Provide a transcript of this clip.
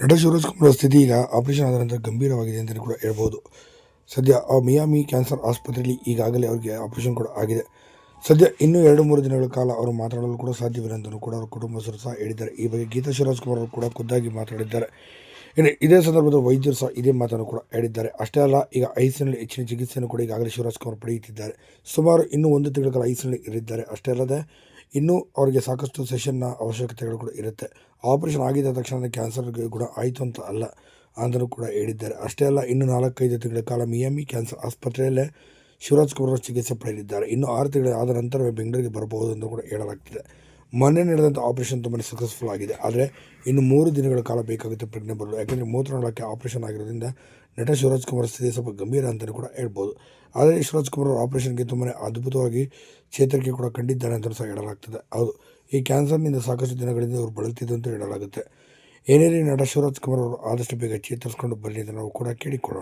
ನಟ ಶಿವರಾಜ್ ಕುಮಾರ್ ಸ್ಥಿತಿ ಈಗ ಆಪರೇಷನ್ ಆದ ನಂತರ ಗಂಭೀರವಾಗಿದೆ ಅಂತಲೇ ಕೂಡ ಹೇಳ್ಬೋದು. ಸದ್ಯ ಆ ಮಿಯಾಮಿ ಕ್ಯಾನ್ಸರ್ ಆಸ್ಪತ್ರೆಯಲ್ಲಿ ಈಗಾಗಲೇ ಅವರಿಗೆ ಆಪರೇಷನ್ ಕೂಡ ಆಗಿದೆ. ಸದ್ಯ ಇನ್ನೂ ಎರಡು ಮೂರು ದಿನಗಳ ಕಾಲ ಅವರು ಮಾತನಾಡಲು ಕೂಡ ಸಾಧ್ಯವಿಲ್ಲ ಅಂತಲೂ ಕೂಡ ಅವರ ಕುಟುಂಬಸ್ಥರು ಸಹ ಹೇಳಿದ್ದಾರೆ. ಈ ಬಗ್ಗೆ ಗೀತಾ ಶಿವರಾಜ್ ಕುಮಾರ್ ಅವರು ಕೂಡ ಖುದ್ದಾಗಿ ಮಾತಾಡಿದ್ದಾರೆ ಇನ್ನು ಇದೇ ಸಂದರ್ಭದಲ್ಲಿ ವೈದ್ಯರು ಸಹ ಇದೇ ಮಾತನ್ನು ಕೂಡ ಹೇಳಿದ್ದಾರೆ. ಅಷ್ಟೇ ಅಲ್ಲ, ಈಗ ಐಸಿನಲ್ಲಿ ಹೆಚ್ಚಿನ ಚಿಕಿತ್ಸೆಯನ್ನು ಕೂಡ ಈಗಾಗಲೇ ಶಿವರಾಜ್ ಕುಮಾರ್ ಪಡೆಯುತ್ತಿದ್ದಾರೆ. ಸುಮಾರು ಇನ್ನೂ ಒಂದು ತಿಂಗಳ ಕಾಲ ಐಸಿನಲ್ಲಿ ಇರಿದ್ದಾರೆ ಅಷ್ಟೇ ಅಲ್ಲದೆ ಇನ್ನೂ ಅವರಿಗೆ ಸಾಕಷ್ಟು ಸೆಷನ್ನ ಅವಶ್ಯಕತೆಗಳು ಕೂಡ ಇರುತ್ತೆ. ಆಪರೇಷನ್ ಆಗಿದ ತಕ್ಷಣ ಕ್ಯಾನ್ಸರ್ ಕೂಡ ಆಯಿತು ಅಂತ ಅಲ್ಲ ಅಂದರೂ ಕೂಡ ಹೇಳಿದ್ದಾರೆ. ಅಷ್ಟೇ ಅಲ್ಲ, ಇನ್ನು ನಾಲ್ಕೈದು ತಿಂಗಳ ಕಾಲ ಮಿಯಾಮಿ ಕ್ಯಾನ್ಸರ್ ಆಸ್ಪತ್ರೆಯಲ್ಲೇ ಶಿವರಾಜ್ ಕುಮಾರ್ ಚಿಕಿತ್ಸೆ ಪಡೆಯಲಿದ್ದಾರೆ. ಇನ್ನು ಆರು ತಿಂಗಳ ಆದ ನಂತರವೇ ಬೆಂಗಳೂರಿಗೆ ಬರಬಹುದು ಎಂದು ಕೂಡ ಹೇಳಲಾಗ್ತಿದೆ. ಮೊನ್ನೆ ನಡೆದಂಥ ಆಪರೇಷನ್ ತುಂಬಾ ಸಕ್ಸಸ್ಫುಲ್ ಆಗಿದೆ. ಆದರೆ ಇನ್ನು ಮೂರು ದಿನಗಳ ಕಾಲ ಬೇಕಾಗುತ್ತೆ ಪ್ರಜ್ಞೆ ಬರಲು. ಯಾಕೆಂದರೆ ಮೂತ್ರನಾಳಕ್ಕೆ ಆಪರೇಷನ್ ಆಗಿರೋದ್ರಿಂದ ನಟ ಶಿವರಾಜ್ ಕುಮಾರ್ ಸ್ಥಿತಿ ಸ್ವಲ್ಪ ಗಂಭೀರ ಅಂತಲೂ ಕೂಡ ಹೇಳ್ಬೋದು. ಆದರೆ ಶಿವರಾಜ್ ಕುಮಾರ್ ಅವರ ಆಪರೇಷನ್ಗೆ ತುಂಬಾ ಅದ್ಭುತವಾಗಿ ಚೇತರಿಕೆ ಕೂಡ ಕಂಡಿದ್ದಾರೆ ಅಂತಲೂ ಸಹ ಹೇಳಲಾಗ್ತದೆ. ಹೌದು, ಈ ಕ್ಯಾನ್ಸರ್ನಿಂದ ಸಾಕಷ್ಟು ದಿನಗಳಿಂದ ಅವರು ಬಳಲ್ತಿದ್ದು ಹೇಳಲಾಗುತ್ತೆ. ಏನೇನೇ ನಟ ಶಿವರಾಜ್ ಕುಮಾರ್ ಅವರು ಆದಷ್ಟು ಬೇಗ ಚೇತರಿಸ್ಕೊಂಡು ಬರಲಿ ಅಂತ ನಾವು ಕೂಡ ಕೇಳಿಕೊಳ್ಳೋಣ.